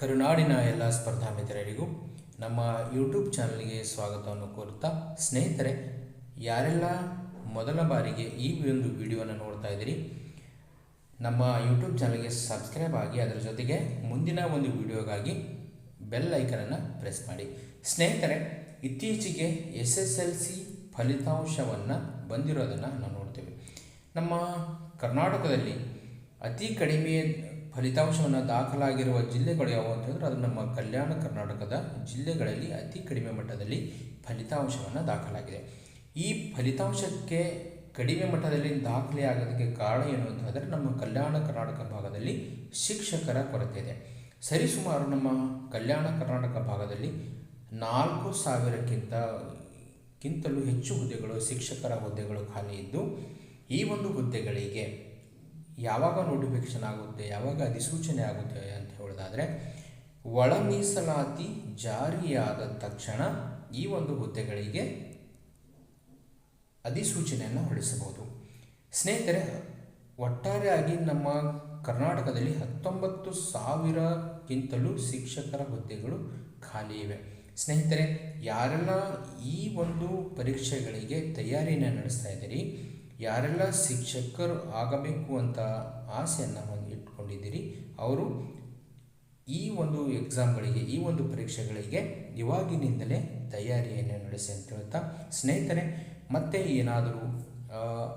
ಕರುನಾಡಿನ ಎಲ್ಲ ಸ್ಪರ್ಧಾ ಮಿತ್ರರಿಗೂ ನಮ್ಮ ಯೂಟ್ಯೂಬ್ ಚಾನಲ್ಗೆ ಸ್ವಾಗತವನ್ನು ಕೋರುತ್ತಾ ಸ್ನೇಹಿತರೆ, ಯಾರೆಲ್ಲ ಮೊದಲ ಬಾರಿಗೆ ಈ ಒಂದು ವಿಡಿಯೋನ ನೋಡ್ತಾ ಇದ್ದೀರಿ, ನಮ್ಮ ಯೂಟ್ಯೂಬ್ ಚಾನಲ್ಗೆ ಸಬ್ಸ್ಕ್ರೈಬ್ ಆಗಿ ಅದರ ಜೊತೆಗೆ ಮುಂದಿನ ಒಂದು ವಿಡಿಯೋಗಾಗಿ ಬೆಲ್ ಐಕನನ್ನು ಪ್ರೆಸ್ ಮಾಡಿ. ಸ್ನೇಹಿತರೆ, ಇತ್ತೀಚೆಗೆ ಎಸ್ ಎಸ್ ಎಲ್ ಸಿ ಫಲಿತಾಂಶವನ್ನು ಬಂದಿರೋದನ್ನು ನಾವು ನೋಡ್ತೇವೆ. ನಮ್ಮ ಕರ್ನಾಟಕದಲ್ಲಿ ಅತಿ ಕಡಿಮೆ ಫಲಿತಾಂಶವನ್ನು ದಾಖಲಾಗಿರುವ ಜಿಲ್ಲೆಗಳು ಯಾವುವು ಅಂತಂದರೆ ಅದು ನಮ್ಮ ಕಲ್ಯಾಣ ಕರ್ನಾಟಕದ ಜಿಲ್ಲೆಗಳಲ್ಲಿ ಅತಿ ಕಡಿಮೆ ಮಟ್ಟದಲ್ಲಿ ಫಲಿತಾಂಶವನ್ನು ದಾಖಲಾಗಿದೆ. ಈ ಫಲಿತಾಂಶಕ್ಕೆ ಕಡಿಮೆ ಮಟ್ಟದಲ್ಲಿ ದಾಖಲೆ ಆಗೋದಕ್ಕೆ ಕಾರಣ ಏನು ಅಂತ ಹೇಳಿದ್ರೆ ನಮ್ಮ ಕಲ್ಯಾಣ ಕರ್ನಾಟಕ ಭಾಗದಲ್ಲಿ ಶಿಕ್ಷಕರ ಕೊರತೆ ಇದೆ. ಸರಿಸುಮಾರು ನಮ್ಮ ಕಲ್ಯಾಣ ಕರ್ನಾಟಕ ಭಾಗದಲ್ಲಿ ನಾಲ್ಕು ಸಾವಿರಕ್ಕಿಂತ ಹೆಚ್ಚು ಹುದ್ದೆಗಳು ಶಿಕ್ಷಕರ ಹುದ್ದೆಗಳು ಖಾಲಿ ಇದ್ದು ಈ ಒಂದು ಹುದ್ದೆಗಳಿಗೆ ಯಾವಾಗ ನೋಟಿಫಿಕೇಶನ್ ಆಗುತ್ತೆ, ಯಾವಾಗ ಅಧಿಸೂಚನೆ ಆಗುತ್ತೆ ಅಂತ ಹೇಳೋದಾದರೆ ಒಳ ಮೀಸಲಾತಿ ಜಾರಿಯಾದ ತಕ್ಷಣ ಈ ಒಂದು ಹುದ್ದೆಗಳಿಗೆ ಅಧಿಸೂಚನೆಯನ್ನು ಹೊರಡಿಸಬಹುದು. ಸ್ನೇಹಿತರೆ, ಒಟ್ಟಾರೆಯಾಗಿ ನಮ್ಮ ಕರ್ನಾಟಕದಲ್ಲಿ ಹತ್ತೊಂಬತ್ತು ಸಾವಿರಕ್ಕಿಂತಲೂ ಶಿಕ್ಷಕರ ಹುದ್ದೆಗಳು ಖಾಲಿ ಇವೆ. ಸ್ನೇಹಿತರೆ, ಯಾರೆಲ್ಲ ಈ ಒಂದು ಪರೀಕ್ಷೆಗಳಿಗೆ ತಯಾರಿಯನ್ನು ನಡೆಸ್ತಾ ಇದ್ದೀರಿ ಯಾರೆಲ್ಲ ಶಿಕ್ಷಕರು ಆಗಬೇಕು ಅಂತ ಆಸೆಯನ್ನು ಹೊಂದಿ ಇಟ್ಕೊಂಡಿದ್ದೀರಿ, ಅವರು ಈ ಒಂದು ಎಕ್ಸಾಮ್ಗಳಿಗೆ ಈ ಒಂದು ಪರೀಕ್ಷೆಗಳಿಗೆ ಇವಾಗಿನಿಂದಲೇ ತಯಾರಿಯನ್ನು ನಡೆಸಿ ಅಂತ ಹೇಳ್ತಾ, ಸ್ನೇಹಿತರೆ, ಮತ್ತೆ ಏನಾದರೂ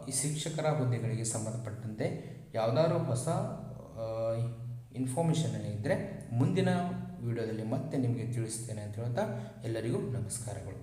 ಈ ಶಿಕ್ಷಕರ ಹುದ್ದೆಗಳಿಗೆ ಸಂಬಂಧಪಟ್ಟಂತೆ ಯಾವುದಾದ್ರು ಹೊಸ ಇನ್ಫಾರ್ಮೇಷನ್ ಇದ್ದರೆ ಮುಂದಿನ ವಿಡಿಯೋದಲ್ಲಿ ಮತ್ತೆ ನಿಮಗೆ ತಿಳಿಸ್ತೇನೆ ಅಂತ ಹೇಳ್ತಾ ಎಲ್ಲರಿಗೂ ನಮಸ್ಕಾರಗಳು.